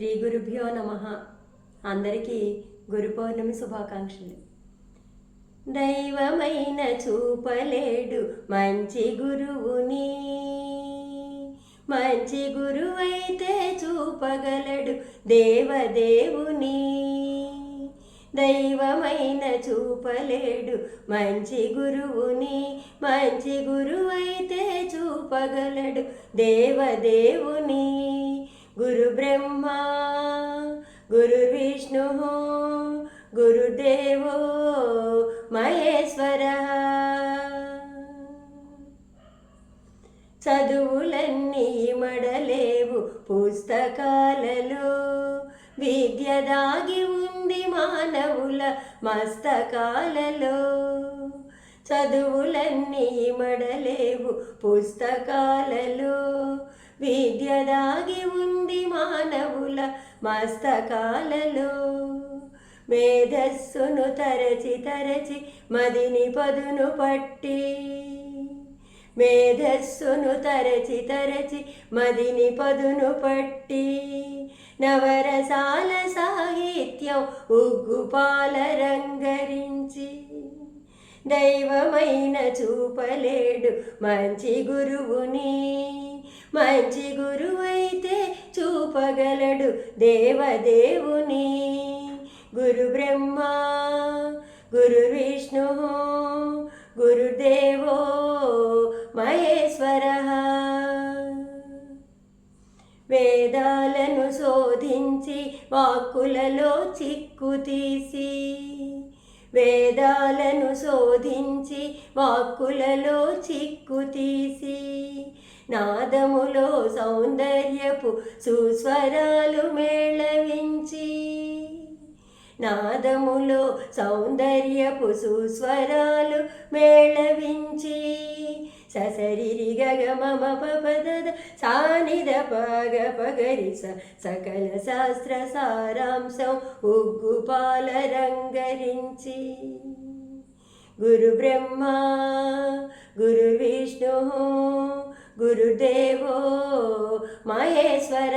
శ్రీ గురుభ్యో నమ. అందరికీ గురు పౌర్ణమి శుభాకాంక్షలు. దైవమైన చూపలేడు మంచి గురువుని. మంచి గురువైతే చూపగలడు దేవదేవుని. దైవమైన చూపలేడు మంచి గురువుని. మంచి గురువైతే చూపగలడు దేవదేవుని. గురు బ్రహ్మ గురు విష్ణు గురుదేవో మహేశ్వర చదువులన్నీ మడలేవు పుస్తకాలలో. విద్య దాగి ఉంది మానవుల మస్తకాలలో. చదువులన్నీ మడలేవు పుస్తకాలలో. విద్య దాగి ఉంది మానవుల మస్తకాలలో మేధస్సును తరచి తరచి మదిని పదును పట్టి మేధస్సును తరచి తరచి మదిని పదును పట్టి నవరసాల సాహిత్యం ఉగ్గుపాల రంగరించి దైవమైన చూపలేడు మంచి గురువుని మంచి గురువైతే చూపగలడు దేవదేవుని. గురు బ్రహ్మ గురు విష్ణు గురుదేవో మహేశ్వర. వేదాలను శోధించి వాక్కులలో చిక్కు తీసి వేదాలను శోధించి వాక్కులలో చిక్కు తీసి నాదములో సౌందర్యపు సుస్వరాలు మేళవించి నాదములో సౌందర్యపు సుస్వరాలు మేళవించి ససరిరి గగ మమ పద సానిద పగ పగరి స సకల శాస్త్ర సారాంశం ఉగ్గుపాల రంగరించి. గురు బ్రహ్మ గురు విష్ణు గురుదేవో ఈశ్వర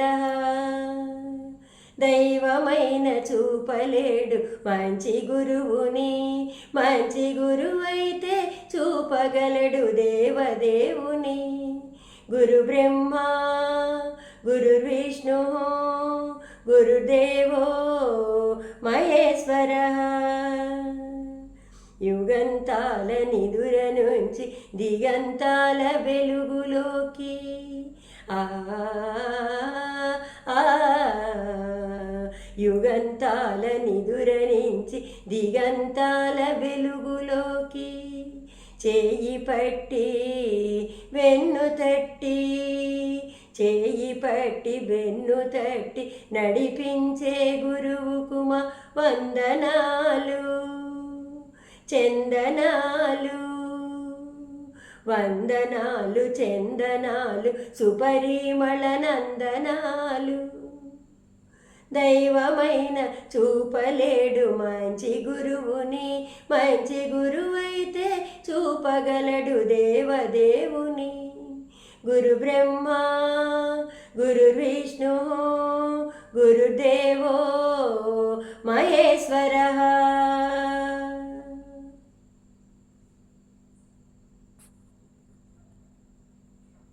దైవమైన చూపలేడు మంచి గురువుని. మంచి గురువైతే చూపగలడు దేవదేవుని. గురు బ్రహ్మ గురు విష్ణు గురుదేవో మహేశ్వర. యుగంతాల నిదుర నుంచి దిగంతాల వెలుగులోకి యుగంతాల నిదురనించి దిగంతాల వెలుగులోకి చేయి పట్టి వెన్ను తట్టి చేయి పట్టి వెన్ను తట్టి నడిపించే గురువుకుమ వందనాలు చందనాలు. వందనాలు చందనాలు సుపరిమళ నందనాలు. దైవమైన చూపలేడు మంచి గురువుని మంచి గురువైతే చూపగలడు దేవదేవుని. గురు బ్రహ్మ గురు విష్ణు గురుదేవో మహేశ్వర.